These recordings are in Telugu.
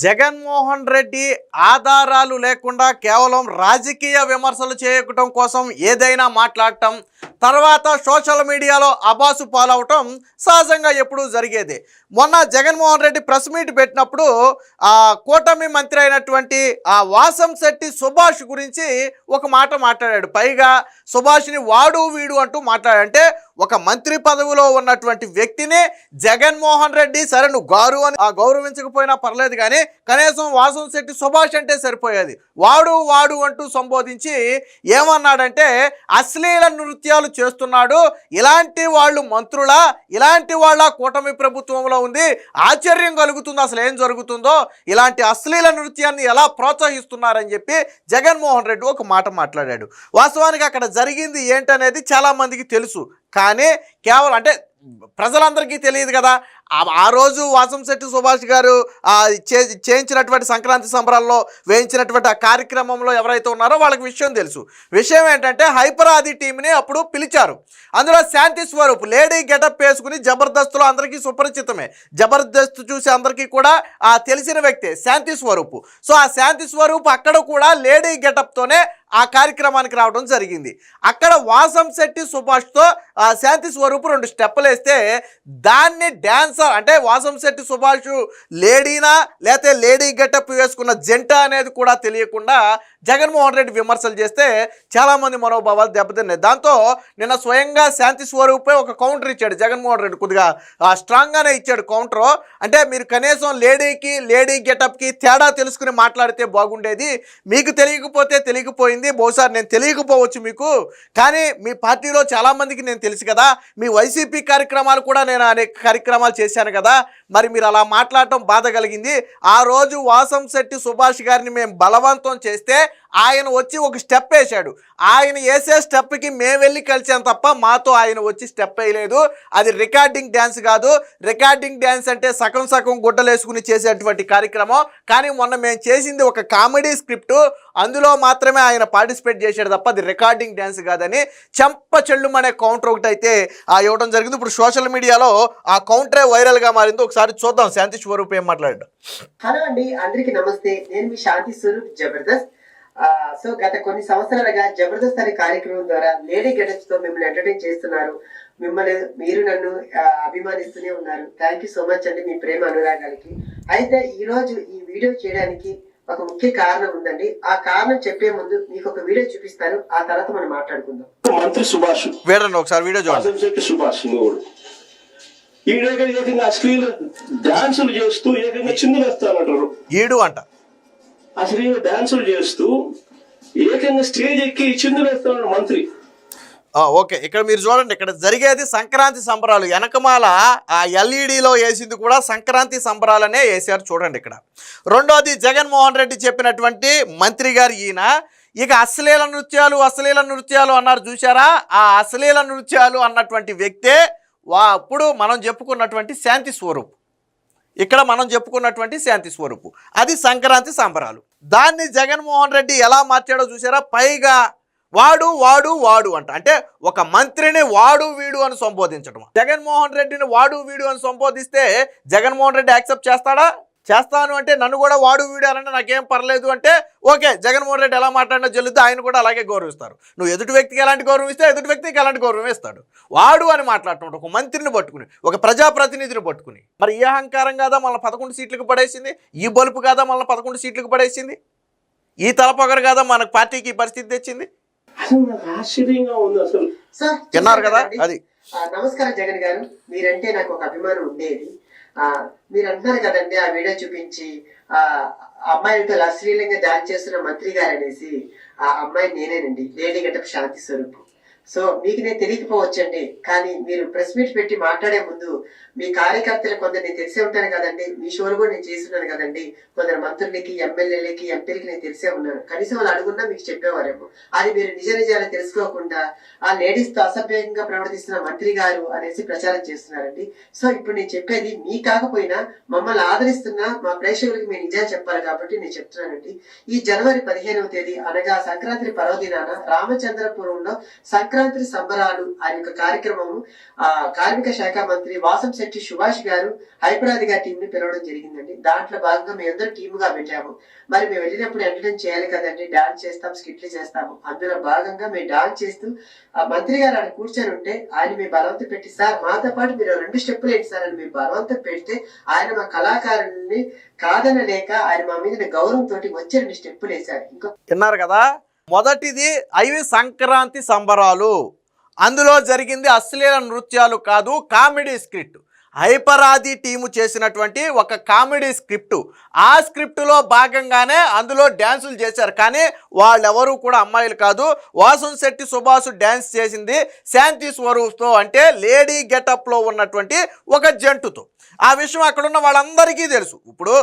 జగన్మోహన్ రెడ్డి ఆధారాలు లేకుండా కేవలం రాజకీయ విమర్శలు చేయటం కోసం ఏదైనా మాట్లాడటం తర్వాత సోషల్ మీడియాలో అబాసు పాలవటం సహజంగా ఎప్పుడూ జరిగేది. మొన్న జగన్మోహన్ రెడ్డి ప్రెస్ మీట్ పెట్టినప్పుడు ఆ కూటమి మంత్రి అయినటువంటి ఆ వాసం శెట్టి సుభాష్ గురించి ఒక మాట మాట్లాడాడు. పైగా సుభాష్ని వాడు వీడు అంటూ మాట్లాడాడు. అంటే ఒక మంత్రి పదవిలో ఉన్నటువంటి వ్యక్తిని జగన్మోహన్ రెడ్డి సరే నువ్వు గారు అని ఆ గౌరవించకపోయినా పర్లేదు కానీ కనీసం వాసం శెట్టి సుభాష్ అంటే సరిపోయేది. వాడు వాడు అంటూ సంబోధించి ఏమన్నాడంటే అశ్లీల నృత్యాలు చేస్తున్నాడు ఇలాంటి వాళ్ళు మంత్రులా ఇలాంటి వాళ్ళ కూటమి ప్రభుత్వంలో ఉంది ఆశ్చర్యం కలుగుతుంది అసలు ఏం జరుగుతుందో ఇలాంటి అశ్లీల నృత్యాన్ని ఎలా ప్రోత్సహిస్తున్నారని చెప్పి జగన్మోహన్ రెడ్డి ఒక మాట మాట్లాడాడు. వాస్తవానికి అక్కడ జరిగింది ఏంటనేది చాలా మందికి తెలుసు. కానీ కేవలం అంటే ప్రజలందరికీ తెలియదు కదా. ఆ- రోజు వాసంశెట్టి సుభాష్ గారు చే- చేయించినటువంటి సంక్రాంతి సంబరాల్లో వేయించినటువంటి ఆ కార్యక్రమంలో ఎవరైతే ఉన్నారో వాళ్ళకి విషయం తెలుసు. విషయం ఏంటంటే హైపర్ ఆది టీంని అప్పుడు పిలిచారు. అందులో శాంతి స్వరూప్ లేడీ గెటప్ వేసుకుని జబర్దస్త్లో అందరికీ సుపరిచితమే. జబర్దస్త్ చూసి అందరికీ కూడా ఆ తెలిసిన వ్యక్తే శాంతి స్వరూప్. సో ఆ శాంతి స్వరూప్ అక్కడ కూడా లేడీ గెటప్తోనే ఆ కార్యక్రమానికి రావడం జరిగింది. అక్కడ వాసం శెట్టి సుభాష్తో శాంతి స్వరూపు రెండు స్టెప్పులు వేస్తే దాన్ని డ్యాన్సర్ అంటే వాసం శెట్టి సుభాష్ లేడీనా లేకపోతే లేడీ గెటప్ వేసుకున్న జంట అనేది కూడా తెలియకుండా జగన్మోహన్ రెడ్డి విమర్శలు చేస్తే చాలామంది మనోభావాలు దెబ్బతిన్నాయి. దాంతో నిన్న స్వయంగా శాంతి స్వరూపే ఒక కౌంటర్ ఇచ్చాడు జగన్మోహన్ రెడ్డి కొద్దిగా. స్ట్రాంగ్గానే ఇచ్చాడు కౌంటర్ అంటే మీరు కనీసం లేడీకి లేడీ గెటప్కి తేడా తెలుసుకుని మాట్లాడితే బాగుండేది. మీకు తెలియకపోతే తెలియకపోయింది. బహుశా నేను తెలియకపోవచ్చు మీకు. కానీ మీ పార్టీలో చాలామందికి నేను తెలుసు కదా. మీ వైసీపీ కార్యక్రమాలు కూడా నేను అనేక కార్యక్రమాలు చేశాను కదా. మరి మీరు అలా మాట్లాడటం బాధ కలిగింది. ఆ రోజు వాసం శెట్టి సుభాష్ గారిని మేము బలవంతం చేస్తే ఆయన వచ్చి ఒక స్టెప్ వేశాడు. ఆయన వేసే స్టెప్కి మేము వెళ్ళి కలిసాం తప్ప మాతో ఆయన వచ్చి స్టెప్ వేయలేదు. అది రికార్డింగ్ డ్యాన్స్ కాదు. రికార్డింగ్ డ్యాన్స్ అంటే సగం సగం గుడ్డలు వేసుకుని చేసేటువంటి కార్యక్రమం. కానీ మొన్న మేము చేసింది ఒక కామెడీ స్క్రిప్ట్ అందులో మాత్రమే ఆయన పార్టిసిపేట్ చేశాడు తప్ప అది రికార్డింగ్ డ్యాన్స్ కాదని చెంప చెల్లుమనే కౌంటర్ ఒకటి అయితే ఆ ఇవ్వడం జరిగింది. ఇప్పుడు సోషల్ మీడియాలో ఆ కౌంటరే వైరల్గా మారింది ఒకసారి చూద్దాం. శాంతి స్వరూప్ ఏం మాట్లాడాడు? హలో అండి అందరికీ నమస్తే. నేను మీ శాంతి స్వరూప్ జబర్దస్త్. సో గత కొన్ని సంవత్సరాలుగా జబర్దస్త్ అనే కార్యక్రమం ద్వారా లేడీ గెటప్స్తో మిమ్మల్ని ఎంటర్టైన్ చేస్తున్నారు. మిమ్మల్ని మీరు నన్ను అభిమానిస్తూనే ఉన్నారు. థ్యాంక్ యూ సో మచ్ అండి మీ ప్రేమ అనురాగాలకి. అయితే ఈ రోజు ఈ వీడియో చేయడానికి ఒక ముఖ్య కారణం ఉందండి. ఆ కారణం చెప్పే ముందు మీకు ఒక వీడియో చూపిస్తాను. ఆ తర్వాత మనం మాట్లాడుకుందాం. మంత్రి సుభాష్. వీడండి ఒకసారి వీడియో చూడండి. సుభాష్ ఏకంగా అశ్లీల డాన్సులు చేస్తూ ఏకంగా చిందులేస్తానంటారు. ఈడు అంట. అశ్లీల డాన్సులు చేస్తూ ఏకంగా స్టేజ్ ఎక్కి చిందులేస్తాడు మంత్రి. ఓకే. ఇక్కడ మీరు చూడండి ఇక్కడ జరిగేది సంక్రాంతి సంబరాలు. వెనకమాల ఆ ఎల్ఈడిలో వేసింది కూడా సంక్రాంతి సంబరాలనే వేసారు చూడండి ఇక్కడ. రెండోది జగన్మోహన్ రెడ్డి చెప్పినటువంటి మంత్రి గారు ఈయన. ఇక అశ్లీల నృత్యాలు అశ్లీల నృత్యాలు అన్నారు చూసారా ఆ అశ్లీల నృత్యాలు అన్నటువంటి వ్యక్తే వా అప్పుడు మనం చెప్పుకున్నటువంటి శాంతి స్వరూప్. ఇక్కడ మనం చెప్పుకున్నటువంటి శాంతి స్వరూపు. అది సంక్రాంతి సంబరాలు. దాన్ని జగన్మోహన్ రెడ్డి ఎలా మార్చాడో చూసారా పైగా వాడు వాడు వాడు అంట. అంటే ఒక మంత్రిని వాడు వీడు అని సంబోధించడం జగన్మోహన్ రెడ్డిని వాడు వీడు అని సంబోధిస్తే జగన్మోహన్ రెడ్డి యాక్సెప్ట్ చేస్తాడా? చేస్తాను అంటే నన్ను కూడా వాడు వీడు అనంటే నాకేం పర్లేదు అంటే ఓకే జగన్మోహన్ రెడ్డి ఎలా మాట్లాడినా చెల్లితే ఆయన కూడా అలాగే గౌరవిస్తారు. నువ్వు ఎదుటి వ్యక్తికి ఎలాంటి గౌరవం ఇస్తే ఎదుటి వ్యక్తికి ఎలాంటి గౌరవం ఇస్తాడు? వాడు అని మాట్లాడుతున్నాడు ఒక మంత్రిని పట్టుకుని ఒక ప్రజాప్రతినిధిని పట్టుకుని. మరి ఈ అహంకారం కాదా మళ్ళీ పదకొండు సీట్లకు పడేసింది? ఈ బలుపు కాదా మళ్ళీ పదకొండు సీట్లకు పడేసింది? ఈ తలపొగరు కాదా మనకు పార్టీకి ఈ పరిస్థితి తెచ్చింది? అసలు నాకు ఆశ్చర్యంగా ఉంది అసలు. సార్ విన్నారు కదా అది. నమస్కారం జగన్ గారు. మీరంటే నాకు ఒక అభిమానం ఉండేది. మీరు అంటున్నారు కదండి ఆ వీడియో చూపించి ఆ అమ్మాయిలతో అశ్లీలంగా దాడి చేస్తున్న మంత్రి గారు అనేసి ఆ అమ్మాయి నేనేనండి lady getup Shanti Swaroop. So మీకు నేను తెలియకపోవచ్చండి కానీ మీరు ప్రెస్ మీట్ పెట్టి మాట్లాడే ముందు మీ కార్యకర్తలు కొందరు నేను తెలిసే ఉంటాను కదండి మీ షోలు కూడా నేను చేస్తున్నాను కదండి కొందరు మంత్రులకి ఎమ్మెల్యేలకి ఎంపీలకి నేను తెలిసే ఉన్నాను. కనీసం వాళ్ళు అడుగున్నా మీకు చెప్పేవారేమో. అది మీరు నిజ నిజాలు తెలుసుకోకుండా ఆ లేడీస్తో అసభ్యంగా ప్రవర్తిస్తున్న మంత్రి గారు అనేసి ప్రచారం చేస్తున్నారండి. సో ఇప్పుడు నేను చెప్పేది మీ కాకపోయినా మమ్మల్ని ఆదరిస్తున్న మా ప్రేక్షకులకి మీ నిజాలు చెప్పాలి కాబట్టి నేను చెప్తున్నానండి. ఈ జనవరి పదిహేనవ తేదీ అనగా సంక్రాంతి పర్వదినాన రామచంద్రపురంలో సంక్రాంతి సంక్రాంతి సంబరాలు అనే ఒక కార్యక్రమం ఆ కార్మిక శాఖ మంత్రి వాసం శెట్టి సుభాష్ గారు హైపరాది గారి టీం ని పిలవడం జరిగిందండి. దాంట్లో భాగంగా మేము టీమ్గా పెట్టాము. మరి మేము వెళ్ళినప్పుడు ఎంటర్టైన్ చేయాలి కదండి డాన్స్ చేస్తాం స్కిట్లు చేస్తాము. అందులో భాగంగా మేము డాన్స్ చేస్తూ ఆ మంత్రి గారు ఆడ కూర్చొని ఉంటే ఆయన మీ బలవంతం పెట్టి సార్ మాతో పాటు మీరు రెండు స్టెప్పులు ఏంటి సార్ అని మేము బలవంతం పెడితే ఆయన మా కళాకారుల్ని కాదనలేక ఆయన మా మీద గౌరవంతో వచ్చి రెండు స్టెప్పులు వేశారు. ఇంకో విన్నారు కదా? మొదటిది అవి సంక్రాంతి సంబరాలు. అందులో జరిగింది అశ్లీల నృత్యాలు కాదు కామెడీ స్క్రిప్ట్ హైపరాది టీము చేసినటువంటి ఒక కామెడీ స్క్రిప్ట్. ఆ స్క్రిప్టులో భాగంగానే అందులో డ్యాన్సులు చేశారు. కానీ వాళ్ళెవరూ కూడా అమ్మాయిలు కాదు. వాసున్ శెట్టి సుభాష్ డ్యాన్స్ చేసింది శాంతి స్వరూప్తో అంటే లేడీ గెటప్లో ఉన్నటువంటి ఒక జంటుతో. ఆ విషయం అక్కడున్న వాళ్ళందరికీ తెలుసు. ఇప్పుడు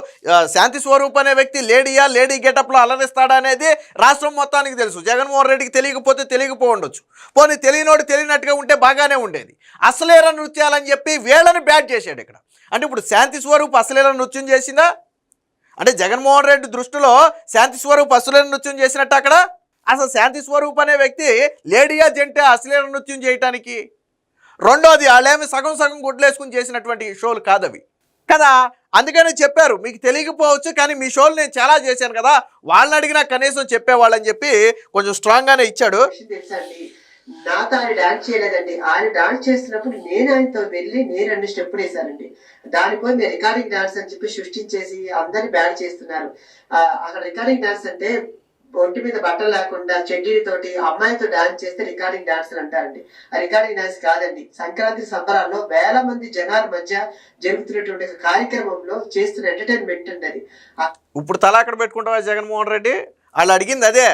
శాంతి స్వరూప్ అనే వ్యక్తి లేడీయా లేడీ గెటప్లో అలరిస్తాడా అనేది రాష్ట్రం మొత్తానికి తెలుసు. జగన్మోహన్ రెడ్డికి తెలియకపోతే తెలియకపో ఉండొచ్చు. పోనీ తెలియనోడు తెలియనట్టుగా ఉంటే బాగానే ఉండేది. అసలేర నృత్యాలని చెప్పి వీళ్ళని యాడ్ చేశాడు ఇక్కడ. అంటే ఇప్పుడు శాంతి స్వరూప్ అసలేలా నృత్యం చేసిందా? అంటే జగన్మోహన్ రెడ్డి దృష్టిలో శాంతి స్వరూప్ అసలేర నృత్యం చేసినట్టు అక్కడ? అసలు శాంతి స్వరూప్ అనే వ్యక్తి లేడీయా జంటే అశ్లీల నృత్యం చేయటానికి? రెండోది వాళ్ళేమి సగం సగం గుడ్లేసుకుని చేసినటువంటి షోలు కాదవి. కదా? అందుకని చెప్పారు. మీకు తెలియకపోవచ్చు కానీ మీ షోలు నేను చాలా చేశాను కదా. వాళ్ళని అడిగినా కనీసం చెప్పేవాళ్ళని చెప్పి కొంచెం స్ట్రాంగ్గానే ఇచ్చాడు. నాతో ఆయన డాన్స్ చేయలేదండి. ఆయన డాన్స్ చేస్తున్నప్పుడు నేను ఆయనతో వెళ్ళి నేను రెండు స్టెప్పులు వేశానండి దానిపై మీరు రికార్డింగ్ డాన్స్ అని చెప్పి సృష్టించేసి అందరిని బ్యాన్ చేస్తున్నారు. అక్కడ రికార్డింగ్ డాన్స్ అంటే ఒంటి మీద బట్టలు లేకుండా చెడ్డీలతోటి అమ్మాయితో డాన్స్ చేస్తే రికార్డింగ్ డాన్స్ అని అంటారండి. ఆ రికార్డింగ్ డాన్స్ కాదండి. సంక్రాంతి సంబరాల్లో వేల మంది జనాల మధ్య జరుగుతున్నటువంటి కార్యక్రమంలో చేస్తున్న ఎంటర్టైన్మెంట్ అండి అది. ఇప్పుడు తల అక్కడ పెట్టుకుంటారా జగన్మోహన్ రెడ్డి? వాళ్ళు అడిగింది అదే.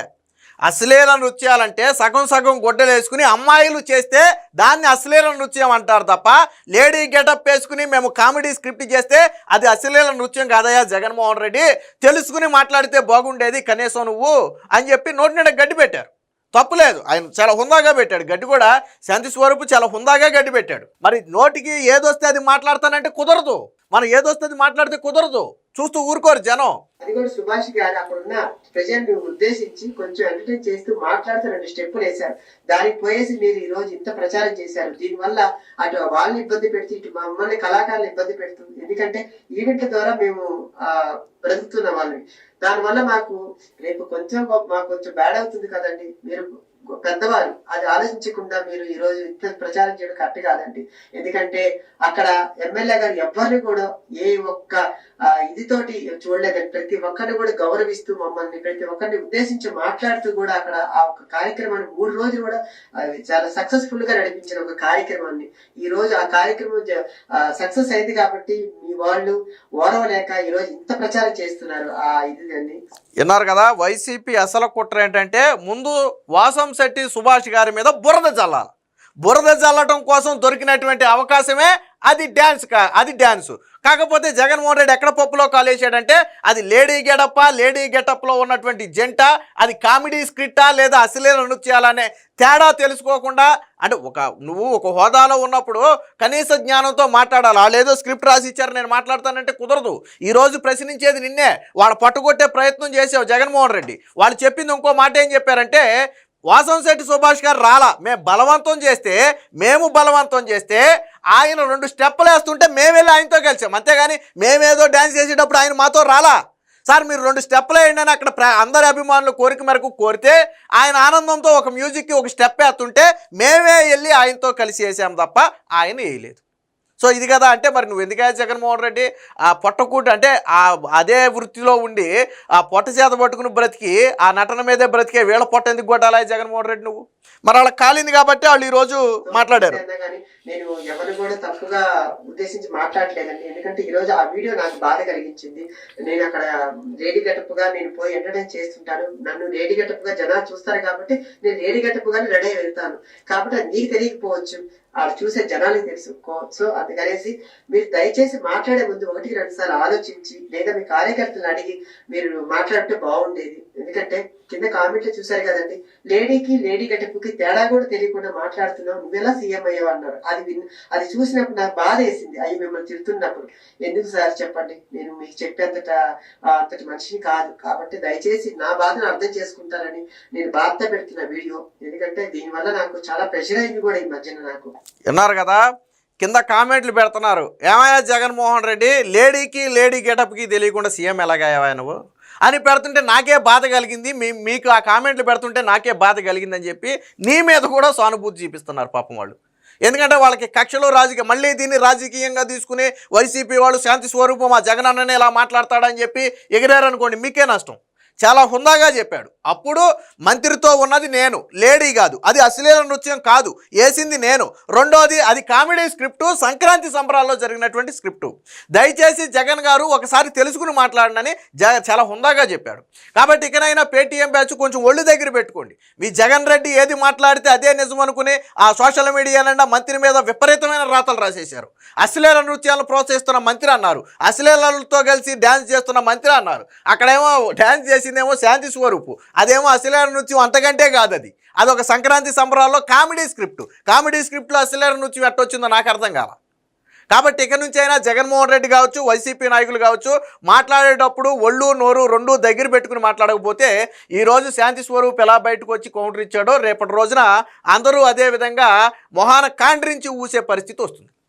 అశ్లీల నృత్యాలంటే సగం సగం గొడ్డలు వేసుకుని అమ్మాయిలు చేస్తే దాన్ని అశ్లీల నృత్యం అంటారు తప్ప లేడీ గెటప్ వేసుకుని మేము కామెడీ స్క్రిప్ట్ చేస్తే అది అశ్లీల నృత్యం కాదయ్యా జగన్మోహన్ రెడ్డి. తెలుసుకుని మాట్లాడితే బాగుండేది కనీసం నువ్వు అని చెప్పి నోటి నిండా గడ్డి పెట్టారు. తప్పులేదు ఆయన చాలా హుందాగా పెట్టాడు. గడ్డి కూడా శాంతి స్వరూపు చాలా హుందాగా గడ్డి పెట్టాడు. మరి నోటికి ఏదొస్తే అది మాట్లాడతానంటే కుదరదు. మనం ఏదొస్తుంది మాట్లాడితే కుదరదు. చూస్తూ ఊరుకోరు జనం. అది కూడా సుభాష్ గారు అక్కడున్న ప్రజల్ని ఉద్దేశించి కొంచెం ఎంటర్టైన్ చేస్తూ మాట్లాడుతూ రెండు స్టెప్పులు వేశారు. దానికి పోయేసి మీరు ఈ రోజు ఇంత ప్రచారం చేశారు. దీనివల్ల అటు వాళ్ళని ఇబ్బంది పెడుతూ ఇటు మమ్మల్ని కళాకారులు ఇబ్బంది పెడుతుంది. ఎందుకంటే ఈవెంట్ల ద్వారా మేము ఆ బ్రతుకుతున్న వాళ్ళని దానివల్ల మాకు రేపు కొంచెం మాకు కొంచెం బ్యాడ్ అవుతుంది కదండి. మీరు పెద్దవారు. అది ఆలోచించకుండా మీరు ఈ రోజు ఇంత ప్రచారం చేయడం కరెక్ట్ కాదండి. ఎందుకంటే అక్కడ ఎమ్మెల్యే గారు ఎవరిని కూడా ఏ ఒక్క ఇదితోటి చూడలేదండి. ప్రతి ఒక్కరిని కూడా గౌరవిస్తూ మమ్మల్ని ప్రతి ఒక్కరిని ఉద్దేశించి మాట్లాడుతూ కూడా అక్కడ ఆ ఒక కార్యక్రమాన్ని మూడు రోజులు కూడా చాలా సక్సెస్ఫుల్గా నడిపించిన ఒక కార్యక్రమాన్ని. ఈ రోజు ఆ కార్యక్రమం సక్సెస్ అయింది కాబట్టి మీ వాళ్ళు ఓరవలేక ఈ రోజు ఇంత ప్రచారం చేస్తున్నారు ఆ ఇది విన్నారు కదా వైసీపీ అసలు కుట్ర ఏంటంటే ముందు వాసం శెట్టి సుభాష్ గారి మీద బురద జల్లాలి. బురద జల్లటం కోసం దొరికినటువంటి అవకాశమే అది డ్యాన్స్ కా అది డ్యాన్స్. కాకపోతే జగన్మోహన్ రెడ్డి ఎక్కడ పప్పులో కాలేసాడంటే అది లేడీ గెటప్ప లేడీ గెటప్లో ఉన్నటువంటి జంట అది కామెడీ స్క్రిప్టా లేదా అశ్లీల నృత్యాలనే తేడా తెలుసుకోకుండా అంటే ఒక నువ్వు ఒక హోదాలో ఉన్నప్పుడు కనీస జ్ఞానంతో మాట్లాడాలి. లేదో స్క్రిప్ట్ రాసి ఇచ్చారు నేను మాట్లాడతానంటే కుదరదు. ఈరోజు ప్రశ్నించేది నిన్నే. వాడు పట్టుకొట్టే ప్రయత్నం చేసావు జగన్మోహన్ రెడ్డి. వాళ్ళు చెప్పింది ఇంకో మాట ఏం చెప్పారంటే వాసంశెట్టి సుభాష్ గారు రాలా. మేము బలవంతం చేస్తే మేము బలవంతం చేస్తే ఆయన రెండు స్టెప్పులు వేస్తుంటే మేము వెళ్ళి ఆయనతో కలిసాం. అంతేగాని మేమేదో డ్యాన్స్ చేసేటప్పుడు ఆయన మాతో రాలా. సార్ మీరు రెండు స్టెప్పులు వేయండి అని అక్కడ ప్ర- అందరి అభిమానులు కోరిక మేరకు కోరితే ఆయన ఆనందంతో ఒక మ్యూజిక్కి ఒక స్టెప్ వేస్తుంటే మేమే వెళ్ళి ఆయనతో కలిసి వేసాం తప్ప ఆయన వేయలేదు. సో ఇది కదా అంటే మరి నువ్వు ఎందుకే జగన్మోహన్ రెడ్డి ఆ పొట్టకూట అంటే ఆ అదే వృత్తిలో ఉండి ఆ పొట్ట చేత పట్టుకుని బ్రతికి ఆ నటన మీదే బ్రతికే వీళ్ళ పొట్ట ఎందుకు కొట్టాలా జగన్మోహన్ రెడ్డి నువ్వు? మరి వాళ్ళకి కాలింది కాబట్టి వాళ్ళు ఈరోజు మాట్లాడారు. నేను ఎవరిని కూడా తప్పుగా ఉద్దేశించి మాట్లాడలేదండి. ఎందుకంటే ఈరోజు ఆ వీడియో నాకు బాధ కలిగించింది. నేను అక్కడ లేడీ గటప్గా నేను పోయి ఎంటర్టైన్ చేస్తుంటాను. నన్ను లేడీ గటప్గా జనాలు చూస్తారు కాబట్టి నేను లేడీ గటప్గానే రెడీ వెళ్తాను. కాబట్టి నీకు తెలియకపోవచ్చు. ఆ చూసే జనాలకు తెలుసుకో సో అందుకనేసి మీరు దయచేసి మాట్లాడే ముందు ఒకటికి రెండు సార్లు ఆలోచించి లేదా మీ కార్యకర్తలను అడిగి మీరు మాట్లాడితే బాగుండేది. ఎందుకంటే కింద కామెంట్లు చూసారు కదండి. లేడీకి లేడీ గెటప్కి తేడా కూడా తెలియకుండా మాట్లాడుతున్నావు. నువ్వెలా సీఎం అయ్యావు అన్నారు. అది విన్ అది చూసినప్పుడు నాకు బాధ వేసింది. అయ్యి మిమ్మల్ని తిడుతున్నప్పుడు. ఎందుకు సార్ చెప్పండి? నేను మీకు చెప్పేంతట అంతటి మనిషిని కాదు. కాబట్టి దయచేసి నా బాధను అర్థం చేసుకుంటారని నేను బాధ పెడుతున్న వీడియో. ఎందుకంటే దీనివల్ల నాకు చాలా ప్రెషర్ అయింది కూడా ఈ మధ్యన నాకు. విన్నారు కదా? కింద కామెంట్లు పెడుతున్నారు. ఏమయ్యా జగన్మోహన్ రెడ్డి? లేడీకి లేడీ గెటప్కి తెలియకుండా సీఎం ఎలాగయ్యావా నువ్వు? అని పెడుతుంటే నాకే బాధ కలిగింది. మీ మీకు ఆ కామెంట్లు పెడుతుంటే నాకే బాధ కలిగిందని చెప్పి నీ మీద కూడా సానుభూతి చూపిస్తున్నారు పాపం వాళ్ళు. ఎందుకంటే వాళ్ళకి కక్షలో రాజకీయ మళ్ళీ దీన్ని రాజకీయంగా తీసుకుని వైసీపీ వాళ్ళు శాంతి స్వరూపం ఆ జగన్ అన్ననే ఇలా మాట్లాడతాడని చెప్పి ఎగిరారనుకోండి మీకే నష్టం. చాలా హుందాగా చెప్పాడు. అప్పుడు మంత్రితో ఉన్నది నేను లేడీ కాదు. అది అశ్లీల నృత్యం కాదు. వేసింది నేను. రెండోది అది కామెడీ స్క్రిప్టు సంక్రాంతి సంబరాల్లో జరిగినటువంటి స్క్రిప్టు. దయచేసి జగన్ గారు ఒకసారి తెలుసుకుని మాట్లాడనని జ చాలా హుందాగా చెప్పాడు. కాబట్టి ఇకనైనా పేటీఎం బ్యాచ్ కొంచెం ఒళ్ళు దగ్గర పెట్టుకోండి. మీ జగన్ రెడ్డి ఏది మాట్లాడితే అదే నిజం అనుకుని ఆ సోషల్ మీడియా మంత్రి మీద విపరీతమైన రాతలు రాసేశారు. అశ్లీల నృత్యాలను ప్రోత్సహిస్తున్న మంత్రి అన్నారు. అశ్లీలతో కలిసి డ్యాన్స్ చేస్తున్న మంత్రి అన్నారు. అక్కడేమో డ్యాన్స్ చేసిందేమో శాంతి స్వరూపు. అదేమో అశ్లీల నృత్యం అంతకంటే కాదు అది అదొక సంక్రాంతి సంబరాల్లో కామెడీ స్క్రిప్ట్. కామెడీ స్క్రిప్ట్లో అశ్లీల నృత్యం ఎట్టొచ్చిందో నాకు అర్థం కాల. కాబట్టి ఇక నుంచి అయినా జగన్మోహన్ రెడ్డి కావచ్చు వైసీపీ నాయకులు కావచ్చు మాట్లాడేటప్పుడు ఒళ్ళు నోరు రెండు దగ్గర పెట్టుకుని మాట్లాడకపోతే ఈరోజు శాంతి స్వరూప్ ఎలా బయటకు వచ్చి కౌంటర్ ఇచ్చాడో రేపటి రోజున అందరూ అదే విధంగా మొహాన కాండ్రించి ఊసే పరిస్థితి వస్తుంది.